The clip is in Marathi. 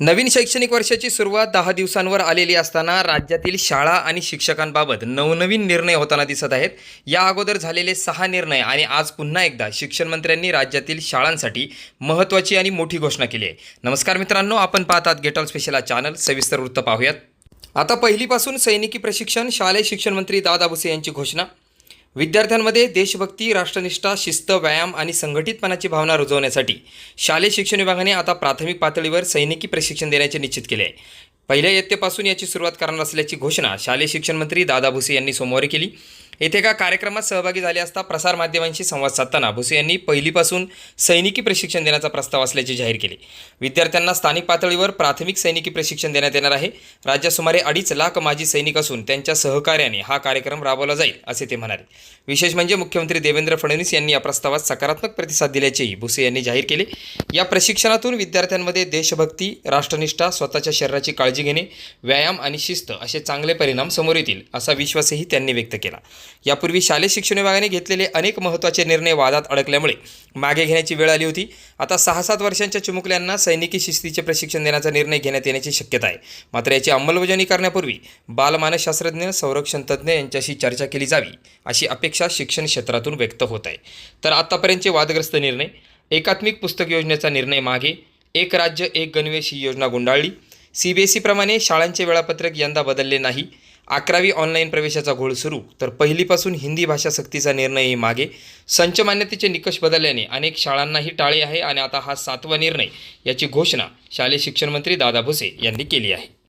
नवीन शैक्षणिक वर्षाची सुरुवात दहा दिवसांवर आलेली असताना राज्यातील शाळा आणि शिक्षकांबाबत नवनवीन निर्णय होताना दिसत आहेत. या अगोदर झालेले सहा निर्णय आणि आज पुन्हा एकदा शिक्षण मंत्र्यांनी राज्यातील शाळांसाठी महत्त्वाची आणि मोठी घोषणा केली आहे. नमस्कार मित्रांनो आपण पाहतात गेटॉल स्पेशल चॅनल सविस्तर वृत्त पाहूयात. आता पहिलीपासून सैनिकी प्रशिक्षण शालेय शिक्षण मंत्री दादा भुसे यांची घोषणा. विद्यार्थ्यांमध्ये देशभक्ती राष्ट्रनिष्ठा शिस्त व्यायाम आणि संघटितपणाची भावना रुजवण्यासाठी शालेय शिक्षण विभागाने आता प्राथमिक पातळीवर सैनिकी प्रशिक्षण देण्याचे निश्चित केले आहे. पहिल्या इयत्तेपासून याची सुरुवात करणार असल्याची घोषणा शालेय शिक्षण मंत्री दादा भुसे यांनी सोमवारी केली. येथे एका कार्यक्रमात सहभागी झाले असता प्रसारमाध्यमांशी संवाद साधताना भुसे यांनी पहिलीपासून सैनिकी प्रशिक्षण देण्याचा प्रस्ताव असल्याचे जाहीर केले. विद्यार्थ्यांना स्थानिक पातळीवर प्राथमिक सैनिकी प्रशिक्षण देण्यात येणार आहे. राज्यात सुमारे अडीच लाख माजी सैनिक असून त्यांच्या सहकार्याने हा कार्यक्रम राबवला जाईल असे ते म्हणाले. विशेष म्हणजे मुख्यमंत्री देवेंद्र फडणवीस यांनी या प्रस्तावात सकारात्मक प्रतिसाद दिल्याचेही भुसे यांनी जाहीर केले. या प्रशिक्षणातून विद्यार्थ्यांमध्ये देशभक्ती राष्ट्रनिष्ठा स्वतःच्या शरीराची काळजी घेणे व्यायाम आणि शिस्त असे चांगले परिणाम समोर येतील असा विश्वासही त्यांनी व्यक्त केला. यापूर्वी शालेय शिक्षण विभागाने घेतलेले अनेक महत्त्वाचे निर्णय वादात अडकल्यामुळे मागे घेण्याची वेळ आली होती. आता सहा सात वर्षांच्या चिमुकल्यांना सैनिकी शिस्तीचे प्रशिक्षण देण्याचा निर्णय घेण्यात येण्याची शक्यता आहे. मात्र याची अंमलबजावणी करण्यापूर्वी बालमानसशास्त्रज्ञ संरक्षण तज्ज्ञ यांच्याशी चर्चा केली जावी अशी अपेक्षा शिक्षण क्षेत्रातून व्यक्त होत आहे. तर आतापर्यंतचे वादग्रस्त निर्णय एकात्मिक पुस्तक योजनेचा निर्णय मागे एक राज्य एक गणवेश ही योजना गुंडाळली सी बी एस ईप्रमाणे शाळांचे वेळापत्रक यंदा बदलले नाही. अकरावी ऑनलाईन प्रवेशाचा घोळ सुरू. तर पहिलीपासून हिंदी भाषा सक्तीचा निर्णयही मागे. संच मान्यतेचे निकष बदलल्याने अनेक शाळांनाही टाळे आहे आणि आता हा सातवा निर्णय याची घोषणा शालेय शिक्षण मंत्री दादा भुसे यांनी केली आहे.